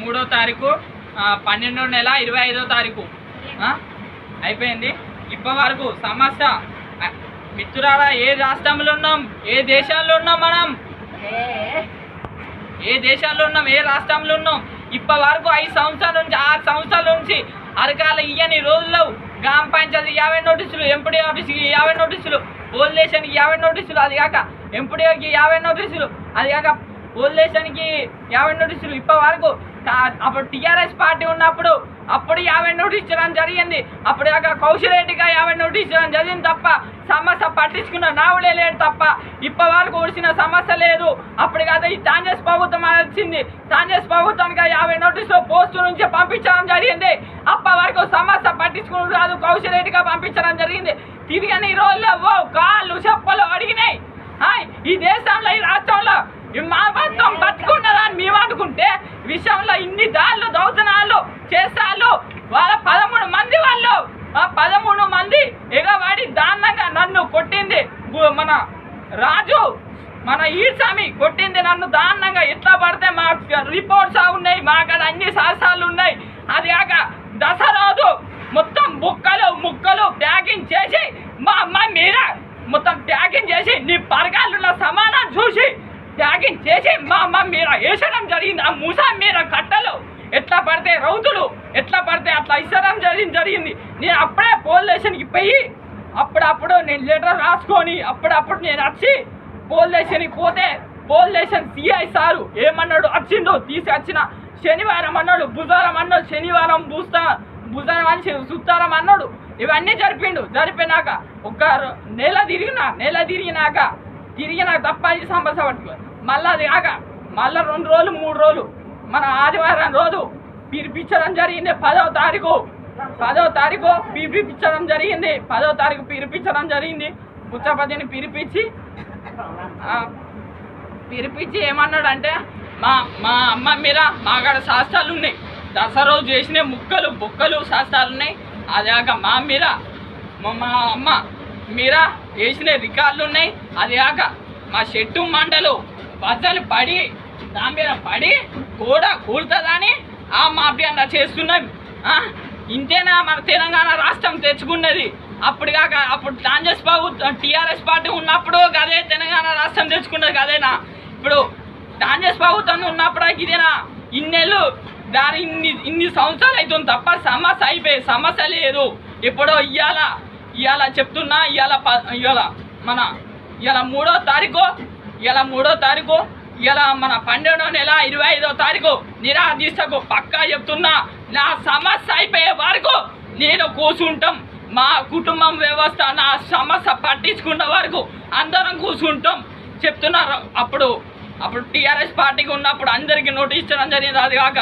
మూడో తారీఖు పన్నెండో నెల ఇరవై ఐదో తారీఖు. అయిపోయింది. ఇప్పటి వరకు సమస్య మిత్రులారా ఏ రాష్ట్రంలో ఉన్నాం? ఏ దేశాల్లో ఉన్నాం మనం? ఏ దేశాల్లో ఉన్నాం? ఏ రాష్ట్రంలో ఉన్నాం? ఇప్పటి వరకు ఐదు సంవత్సరాల నుంచి ఆరు సంవత్సరాల నుంచి అరకాల ఇయ్యని రోజుల్లో గ్రామ పంచాయతీ యాభై నోటీసులు ఎంపీడీ ఆఫీస్కి యాభై నోటీసులు పోలీస్ స్టేషన్కి యాభై నోటీసులు అది కాక ఎంపీడీకి యాభై నోటీసులు అది కాక పోలీస్ యాభై నోటీసులు ఇప్పటి వరకు. అప్పుడు టీఆర్ఎస్ పార్టీ ఉన్నప్పుడు అప్పుడు యాభై నోటీస్ ఇచ్చడం జరిగింది. అప్పుడు యొక్క కౌశల్ రెడ్డిగా యాభై నోటీస్ ఇచ్చడం జరిగింది తప్ప సమస్య పట్టించుకున్న నావుడే లేడు తప్ప ఇప్పటి వరకు వచ్చిన సమస్య లేదు. అప్పుడు కదా ఈ కాంగ్రెస్ ప్రభుత్వం అని వచ్చింది కాంగ్రెస్ ప్రభుత్వానికి యాభై నోటీసులు పోస్టు నుంచి పంపించడం జరిగింది. అప్పటి వరకు సమస్య పట్టించుకుని కాదు కౌశల్ రెడ్డిగా పంపించడం జరిగింది. తిరిగిన ఈ రోజుల్లో ఓ కాళ్ళు చెప్పలు అడిగినాయి. ఈ దేశం మా మొత్తం బతుకున్నదాన్ని మేము అనుకుంటే విషయంలో ఇన్ని దాళ్ళు దౌతనాలు చేస్తాళ్ళు వాళ్ళ పదమూడు మంది వాళ్ళు ఆ పదమూడు మంది ఎగబడి దారుణంగా నన్ను కొట్టింది. మన రాజు మన ఈడ్సామి కొట్టింది నన్ను దారుణంగా. ఎట్లా పడితే మా రిపోర్ట్స్ ఉన్నాయి మా కాడ అన్ని సాహసాలు ఉన్నాయి. అది కాక దసరాదు. మొత్తం బుక్కలు ముక్కలు ప్యాకింగ్ చేసి మా అమ్మ మీద మొత్తం ప్యాకింగ్ చేసి నీ పరగాలు ర్యాగింగ్ చేసి మా అమ్మ మీద వేసడం జరిగింది. ఆ మూసా మీద కట్టలు. ఎట్లా పడితే రౌతులు ఎట్లా పడితే అట్లా ఇచ్చడం జరిగింది జరిగింది. నేను అప్పుడే పోలీస్ స్టేషన్కి పోయి అప్పుడప్పుడు నేను లెటర్ రాసుకొని అప్పుడప్పుడు నేను వచ్చి పోలీస్ స్టేషన్కి పోతే పోలీస్ స్టేషన్ సిఐ సారు ఏమన్నాడు? వచ్చిండు తీసుకొచ్చిన శనివారం అన్నాడు బుధవారం అన్నాడు శనివారం బూస్తా బుధవారం అని శ- సుత్తారం అన్నాడు. ఇవన్నీ జరిపిండు. జరిపినాక ఒక నెల తిరిగిన నెల తిరిగినాక తిరిగినాక తప్ప ఇది పట్టుకో మళ్ళీ అది కాక మళ్ళీ రెండు రోజులు మూడు రోజులు. మన ఆదివారం రోజు పిలిపించడం జరిగింది పదవ తారీఖు. పదవ తారీఖు పిలిపించడం జరిగింది పదవ తారీఖు పిలిపించడం జరిగింది. బుచ్చపతిని పిలిపించి పిలిపించి ఏమన్నాడంటే మా మా అమ్మ మీద మా కాడ శాస్త్రాలు ఉన్నాయి. దసరా రోజు చేసిన ముక్కలు బుక్కలు శాస్త్రాలు ఉన్నాయి. అదాక మా మీద మా అమ్మ మీద వేసిన రికార్డులు ఉన్నాయి. అది కాక మా చెట్టు మండలు బద్దలు పడి దాని మీద పడి కూడా కూలుతుందని ఆ మాఫియా చేస్తున్నాం ఇంతేనా మన తెలంగాణ రాష్ట్రం తెచ్చుకున్నది? అప్పుడు కాక అప్పుడు కాంగ్రెస్ ప్రభుత్వం టీఆర్ఎస్ పార్టీ ఉన్నప్పుడు అదే తెలంగాణ రాష్ట్రం తెచ్చుకున్నది కదేనా ఇప్పుడు కాంగ్రెస్ ప్రభుత్వం ఉన్నప్పుడు ఇదేనా? ఇన్నేళ్ళు దాని ఇన్ని ఇన్ని సంవత్సరాలు అవుతుంది తప్ప సమస్య అయిపోయి సమస్య లేదు. ఎప్పుడో ఇవాళ ఇవాళ చెప్తున్నా ఇవాళ ప ఇవాళ మన ఇవాళ మూడో తారీఖు ఇలా మూడో తారీఖు ఇలా మన పన్నెండో నెల ఇరవై ఐదో తారీఖు నిరాదీశకు పక్కా చెప్తున్నా. నా సమస్య అయిపోయే వరకు నేను కూర్చుంటాం మా కుటుంబం వ్యవస్థ నా సమస్య పట్టించుకున్న వరకు అందరం కూర్చుంటాం చెప్తున్నారు అప్పుడు అప్పుడు టీఆర్ఎస్ పార్టీకి ఉన్నప్పుడు అందరికీ నోటీస్ ఇచ్చడం జరిగింది అది కాక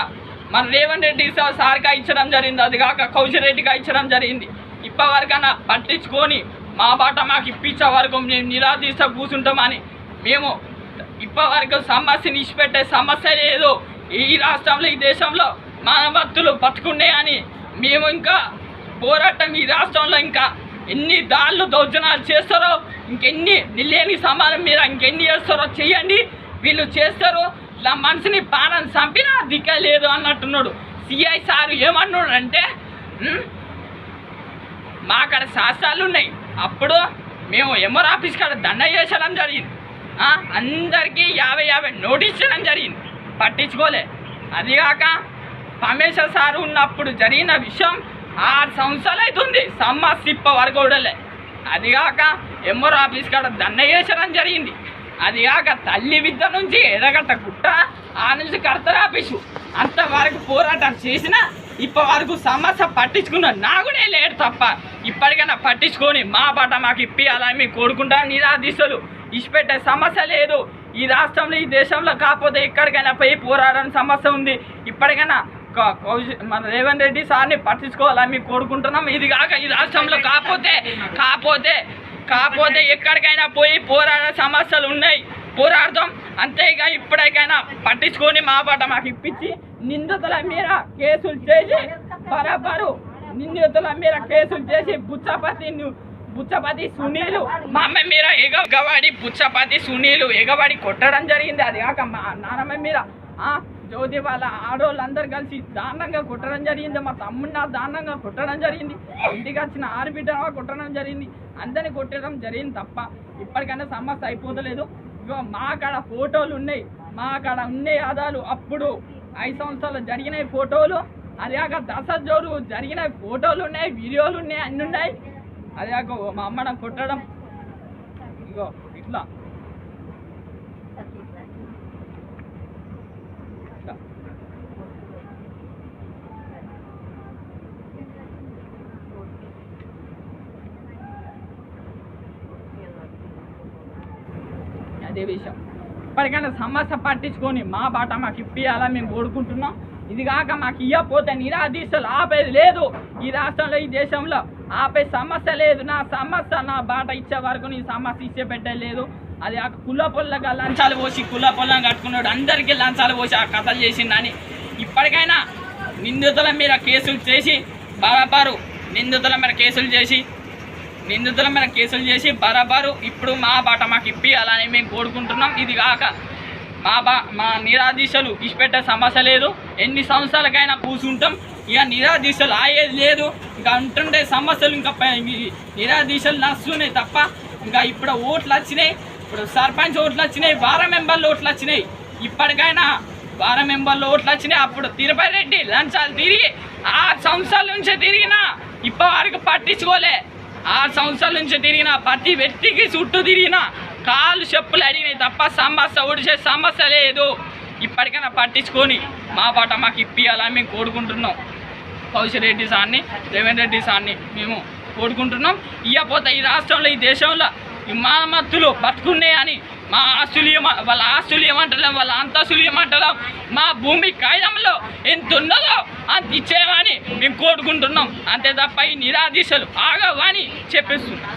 మన రేవంత్ రెడ్డి సార్ సార్గా ఇచ్చడం జరిగింది అది కాక కౌశరెడ్డిగా ఇచ్చడం జరిగింది. ఇప్పటివరకన్నా పట్టించుకొని మా బాట మాకు ఇప్పించే వరకు మేము నిరాదీస్తా కూర్చుంటామని మేము ఇప్పటివరకు సమస్య సమస్యని ఇచ్చిపెట్టే సమస్య లేదు. ఈ రాష్ట్రంలో ఈ దేశంలో మానవత్తులు బతుకున్నాయి అని మేము ఇంకా పోరాటం ఈ రాష్ట్రంలో ఇంకా ఎన్ని దాళ్ళు దౌర్జనాలు చేస్తారో ఇంకెన్ని నిలేని సమానం మీరు ఇంకెన్ని చేస్తారో చేయండి. వీళ్ళు చేస్తారు. ఇలా మనిషిని పానం చంపినా దిక్క లేదు అన్నట్టున్నాడు. సిఐ సార్ ఏమన్నాడు అంటే మా అక్కడ శాస్త్రాలు ఉన్నాయి. అప్పుడు మేము ఎంఆర్ ఆఫీస్ కాడ దండ చేసడం జరిగింది. అందరికీ యాభై యాభై నోటీస్ చేయడం జరిగింది. పట్టించుకోలే. అదిగాక పరమేశ్వర్ సార్ ఉన్నప్పుడు జరిగిన విషయం ఆరు సంవత్సరాలు అవుతుంది సమ్మ సిప్ప వరకు కూడా అదిగాక ఎంఆర్ ఆఫీస్ కాడ దండ చేసడం జరిగింది. అదిగాక తల్లి విద్య నుంచి ఎడగట్ట గుట్ట ఆ నుంచి కర్తరాపీసు అంతవరకు పోరాటం చేసినా ఇప్పటి వరకు సమస్య పట్టించుకున్న నా కూడా లేడు తప్ప ఇప్పటికైనా పట్టించుకొని మా పాట మాకు ఇప్పియాలని మేము కోరుకుంటాం. నిరాదీశలు. ఇచ్చిపెట్టే సమస్య లేదు. ఈ రాష్ట్రంలో ఈ దేశంలో కాకపోతే ఎక్కడికైనా పోయి పోరాడని సమస్య ఉంది. ఇప్పటికైనా మన రేవంత్ రెడ్డి సార్ని పట్టించుకోవాలని మేము కోరుకుంటున్నాం. ఇది కాక ఈ రాష్ట్రంలో కాకపోతే కాకపోతే కాకపోతే ఎక్కడికైనా పోయి పోరాడే సమస్యలు ఉన్నాయి. పోరాడదాం. అంతేగా ఇప్పటికైనా పట్టించుకొని మా పాట మాకు ఇప్పించి నిందితుల మీద కేసులు చేసి బరాబరు నిందితుల మీద కేసులు చేసి బుచ్చపతి బుచ్చపతి సునీలు మా అమ్మ మీద ఎగవాడి బుచ్చపతి సునీలు ఎగవాడి కొట్టడం జరిగింది. అది కాక మా నానమ్మ మీద ఆ, జ్యోతి వాళ్ళ ఆడవాళ్ళందరూ కలిసి దారుణంగా కుట్టడం జరిగింది. మా తమ్ముడిని నా దారుణంగా కుట్టడం జరిగింది. ఇంటికి వచ్చిన ఆడబిడ్డ కుట్టడం జరిగింది. అందరిని కొట్టడం జరిగింది తప్ప ఇప్పటికైనా సమస్య అయిపోతలేదు. మా కాడ ఫోటోలు ఉన్నాయి. మా కాడ ఉన్నాయి ఆదాలు అప్పుడు ఐదు సంవత్సరాలు జరిగిన ఫోటోలు. అదే కాక దశ జోరు జరిగిన ఫోటోలు ఉన్నాయి వీడియోలు ఉన్నాయి అన్నీ ఉన్నాయి. అదే మా అమ్మడం కొట్టడం. ఇగో ఇట్లా. అదే విషయం. ఇప్పటికైనా సమస్య పట్టించుకొని మా బాట మాకు ఇప్పియాలా మేము కోరుకుంటున్నాం. ఇది కాక మాకు ఇవ్వకపోతే నిరాదీశలు ఆపేది లేదు. ఈ రాష్ట్రంలో ఈ దేశంలో ఆపే సమస్య లేదు. నా సమస్య నా బాట ఇచ్చే వరకు నీ సమస్య ఇచ్చే పెట్టలేదు అది ఆ కుల పొల్లగా లంచాలు పోసి కుల పొలం కట్టుకున్నాడు అందరికీ లంచాలు పోసి ఆ కథలు చేసిందని ఇప్పటికైనా నిందితుల మీద కేసులు చేసి బరాబరు నిందితుల మీద కేసులు చేసి నిందితుల మీద కేసులు చేసి బరాబరు ఇప్పుడు మా బాట మాకు ఇప్పి అలానే మేము కోరుకుంటున్నాం. ఇది కాక మా బా మా నిరాదీశలు ఇచ్చిపెట్టే సమస్య లేదు. ఎన్ని సంవత్సరాలకైనా కూర్చుంటాం ఇక నిరాదీశలు ఆయేది లేదు. ఇంకా ఉంటుండే సమస్యలు ఇంకా నిరాధీశులు నిరాదీశలు నస్తున్నాయి తప్ప ఇంకా ఇప్పుడు ఓట్లు వచ్చినాయి. ఇప్పుడు సర్పంచ్ ఓట్లు వచ్చినాయి వారం మెంబర్లు ఓట్లు వచ్చినాయి. ఇప్పటికైనా వారం మెంబర్లు ఓట్లు వచ్చినాయి. అప్పుడు తిరుపతి రెడ్డి లంచాలు తిరిగి ఆరు సంవత్సరాల నుంచే తిరిగినా ఇప్పటి వరకు పట్టించుకోలే. ఆరు సంవత్సరాల నుంచి తిరిగిన ప్రతి వ్యక్తికి చుట్టూ తిరిగిన కాళ్ళు చెప్పులు అడిగినాయి తప్ప సమస్య ఒడిచే సమస్య లేదు. ఇప్పటికైనా పట్టించుకొని మా పాట మాకు ఇప్పియాలని మేము కోరుకుంటున్నాం. కౌశల్ రెడ్డి సార్ని రేవంత్ రెడ్డి సార్ని మేము కోరుకుంటున్నాం. ఇకపోతే ఈ రాష్ట్రంలో ఈ దేశంలో ఈ మామత్తులు బతుకున్నాయి అని మా ఆస్తులు వాళ్ళ ఆస్తులు ఏమంటలేం వాళ్ళ అంతస్తులు ఏమంటలేం మా భూమి కాగితంలో ఎంత ఉన్నదో అంత ఇచ్చేవని మేము కోరుకుంటున్నాం. అంతే తప్ప ఈ నిరాదీశలు ఆగవని చెప్పేస్తున్నాం.